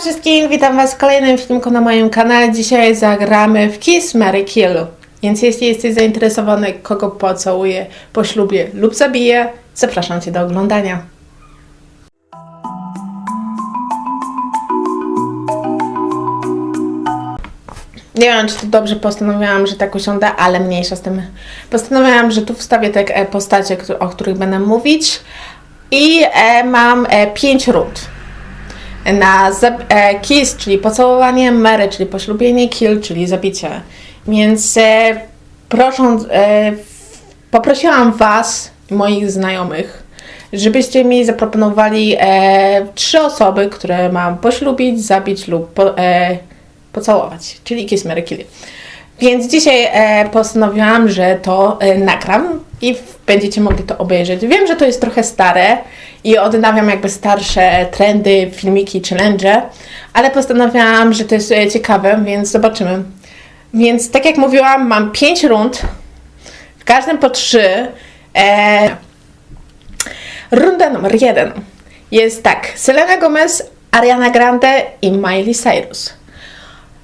wszystkim, witam Was w kolejnym filmku na moim kanale. Dzisiaj zagramy w Kiss, Mary Kill. Więc jeśli jesteś zainteresowany, kogo pocałuję po ślubie lub zabiję, zapraszam Cię do oglądania. Nie wiem, czy to dobrze postanowiłam, że tak usiądę, ale mniejsza z tym. Postanowiłam, że tu wstawię te e, postacie, o których będę mówić. I e, mam e, pięć rund na e, kiss, czyli pocałowanie, Mary, czyli poślubienie, kill, czyli zabicie. Więc e, prosząc, e, poprosiłam Was, moich znajomych, żebyście mi zaproponowali e, trzy osoby, które mam poślubić, zabić lub po, e, pocałować, czyli kiss, Mary, kill. Więc dzisiaj e, postanowiłam, że to e, nagram i będziecie mogli to obejrzeć. Wiem, że to jest trochę stare i odnawiam jakby starsze trendy, filmiki, challenge, ale postanowiłam, że to jest e, ciekawe, więc zobaczymy. Więc tak jak mówiłam, mam 5 rund, w każdym po 3. E, runda numer 1 jest tak, Selena Gomez, Ariana Grande i Miley Cyrus.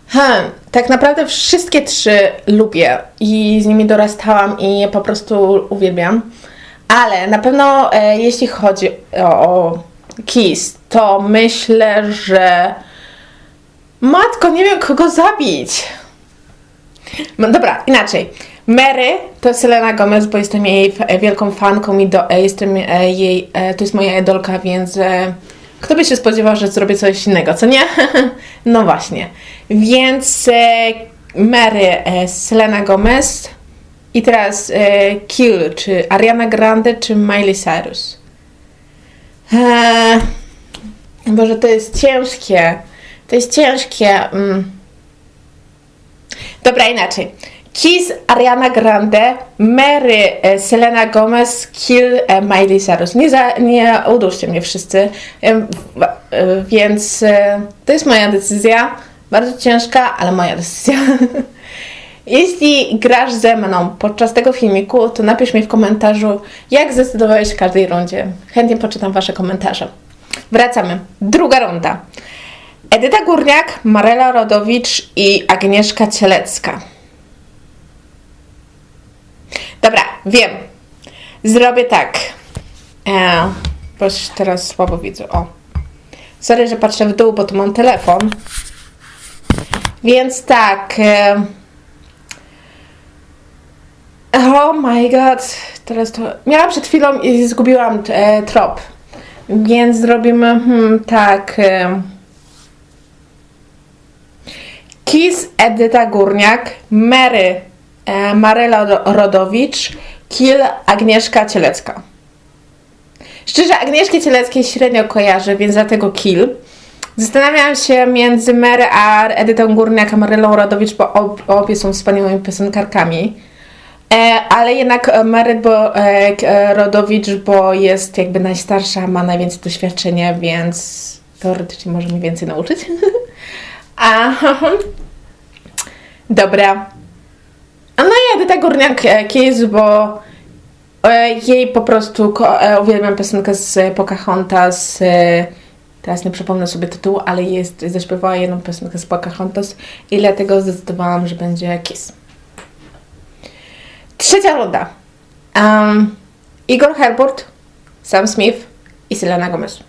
Hmm, tak naprawdę wszystkie trzy lubię i z nimi dorastałam i je po prostu uwielbiam. Ale na pewno e, jeśli chodzi o, o Kiss, to myślę, że matko, nie wiem kogo zabić. No dobra, inaczej. Mary to Selena Gomez, bo jestem jej wielką fanką i do, e, jestem e, jej, e, to jest moja idolka, więc e, kto by się spodziewał, że zrobię coś innego, co nie? no właśnie. Więc e, Mary, e, Selena Gomez i teraz e, Kill, czy Ariana Grande, czy Miley Cyrus. Eee, Boże, to jest ciężkie. To jest ciężkie. Mm. Dobra, inaczej. Kiss, Ariana Grande, Mary, e, Selena Gomez, Kill, e, Miley Cyrus. Nie, za, nie uduszcie mnie wszyscy. E, Więc to jest moja decyzja. Bardzo ciężka, ale moja decyzja. Jeśli grasz ze mną podczas tego filmiku, to napisz mi w komentarzu, jak zdecydowałeś w każdej rundzie. Chętnie poczytam Wasze komentarze. Wracamy. Druga runda. Edyta Górniak, Marela Rodowicz i Agnieszka Cielecka. Dobra, wiem. Zrobię tak. E, bo teraz słabo widzę. O. Sorry, że patrzę w dół, bo tu mam telefon. Więc tak. E, oh my god. Teraz to. Miałam przed chwilą i zgubiłam e, trop. Więc zrobimy hmm, tak. E, Kiss Edyta Górniak, Mary e, Maryla Ro- Rodowicz, Kill Agnieszka Cielecka. Szczerze, Agnieszki Cieleckiej średnio kojarzę, więc dlatego Kill. Zastanawiałam się między Mary a Edytą Górniak a Marylą Rodowicz, bo ob, obie są wspaniałymi piosenkarkami. E, ale jednak Mary bo, e, e, Rodowicz, bo jest jakby najstarsza, ma najwięcej doświadczenia, więc teoretycznie może mi więcej nauczyć. a, dobra. I Edyta Górniak e, Kiss, bo e, jej po prostu e, uwielbiam piosenkę z Pocahontas. Teraz nie przypomnę sobie tytułu, ale jest, zaśpiewała jedną piosenkę z Pocahontas i dlatego zdecydowałam, że będzie Kiss. Trzecia runda. Um, Igor Herbert, Sam Smith i Selena Gomez.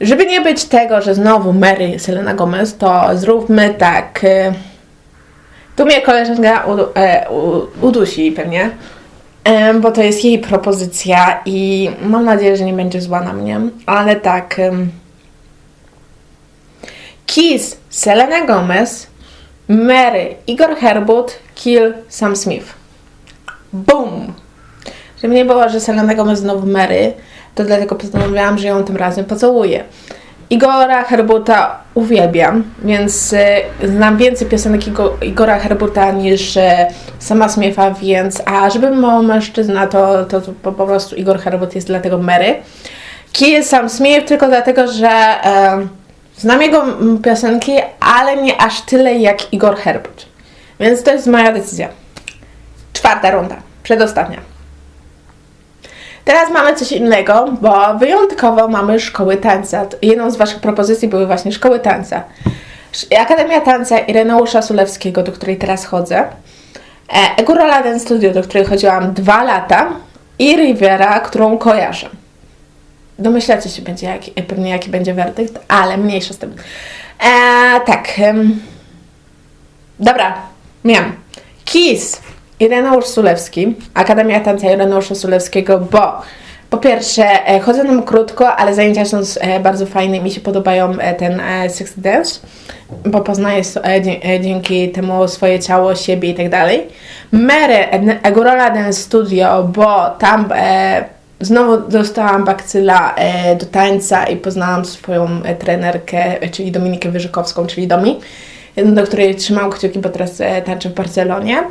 Żeby nie być tego, że znowu Mary Selena Gomez, to zróbmy tak. e, Tu mnie koleżanka e, udusi pewnie, e, bo to jest jej propozycja i mam nadzieję, że nie będzie zła na mnie, ale tak. Kiss, Selena Gomez, Mary, Igor Herbut, Kill, Sam Smith. Boom! Żeby nie było, że Selena Gomez znowu Mary, to dlatego postanowiłam, że ją tym razem pocałuję. Igora Herbuta uwielbiam, więc e, znam więcej piosenek Igo- Igora Herbuta niż e, sama Smitha, więc a żeby mało mężczyzna, to, to, po, prostu Igor Herbut jest dlatego Mary. Kill Sam Smith tylko dlatego, że e, znam jego piosenki, ale nie aż tyle jak Igor Herbut. Więc to jest moja decyzja. Czwarta runda, przedostatnia. Teraz mamy coś innego, bo wyjątkowo mamy szkoły tańca. Jedną z Waszych propozycji były właśnie szkoły tańca. Akademia Tańca Ireneusza Sulewskiego, do której teraz chodzę. E, Egorola Dance Studio, do której chodziłam dwa lata. I Rivera, którą kojarzę. Domyślacie się będzie, jaki, pewnie jaki będzie werdykt, ale mniejsza z tym. E, tak. dobra, miałam. Kiss. Ireneusz Sulewski. Akademia Tańca Ireneusza Sulewskiego, bo po pierwsze e, chodzę nam krótko, ale zajęcia są e, bardzo fajne i mi się podobają e, ten sexy dance, bo e, dzięki temu swoje ciało, siebie i tak dalej. Egorola Dance Studio, bo tam znowu dostałam bakcyla do tańca i poznałam swoją trenerkę, czyli Dominikę Wyżykowską, czyli Domi, do której trzymałam kciuki, bo teraz tańczę w Barcelonie.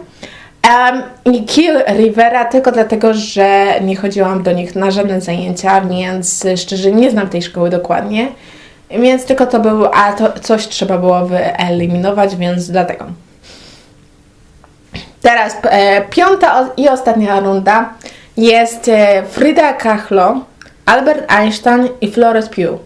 Um, I Kill Rivera tylko dlatego, że nie chodziłam do nich na żadne zajęcia, więc szczerze nie znam tej szkoły dokładnie. Więc tylko to był, a to coś trzeba było wyeliminować, więc dlatego. Teraz e, piąta i ostatnia runda jest e, Frida Kahlo, Albert Einstein i Florence Pugh.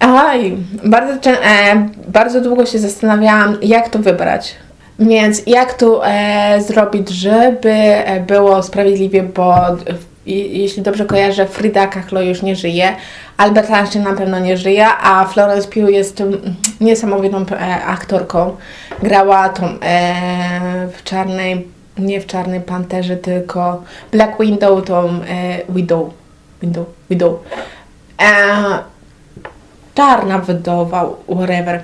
Oj, bardzo, e, bardzo długo się zastanawiałam, jak to wybrać. Więc jak tu e, zrobić, żeby e, było sprawiedliwie, bo jeśli dobrze kojarzę, Frida Kahlo już nie żyje, Albert Einstein na pewno nie żyje, a Florence Pugh jest niesamowitą e, aktorką. Grała tą e, w czarnej, nie w czarnej panterze, tylko Black Widow, tą e, Widow. Widow, Widow. E, czarna wydowa, whatever,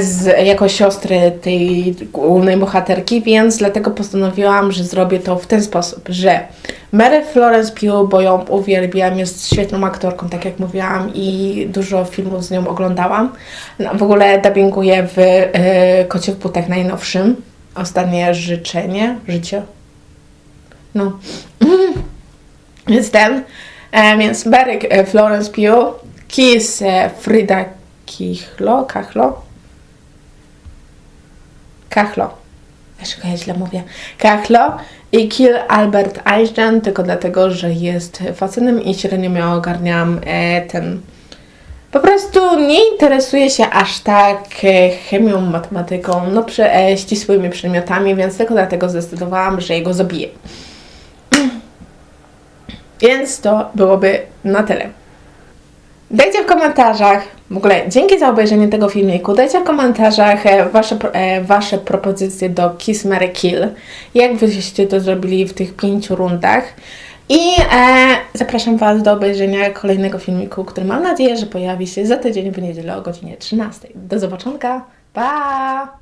z, jako siostry tej głównej bohaterki, więc dlatego postanowiłam, że zrobię to w ten sposób, że Mary Florence Pugh, bo ją uwielbiam, jest świetną aktorką, tak jak mówiłam i dużo filmów z nią oglądałam. No, w ogóle dubbinguję w e, Kocie w butach najnowszym. Ostatnie życzenie, życie. No. Więc ten. E, więc Mary e, Florence Pugh, Kiss e, Frida Kichlo, Kachlo? Kachlo. Dlaczego ja źle mówię? Kachlo i Kill Albert Einstein, tylko dlatego, że jest facetem i średnio ja ogarniam e, ten... Po prostu nie interesuję się aż tak e, chemią, matematyką, no przy, e, ścisłymi przedmiotami, więc tylko dlatego zdecydowałam, że jego zabiję. Więc to byłoby na tyle. Dajcie w komentarzach, w ogóle dzięki za obejrzenie tego filmiku, dajcie w komentarzach e, wasze, e, wasze propozycje do Kiss, Mary Kill, jak wyście to zrobili w tych pięciu rundach. I e, zapraszam Was do obejrzenia kolejnego filmiku, który mam nadzieję, że pojawi się za tydzień w niedzielę o godzinie 13. Do zobaczonka, pa!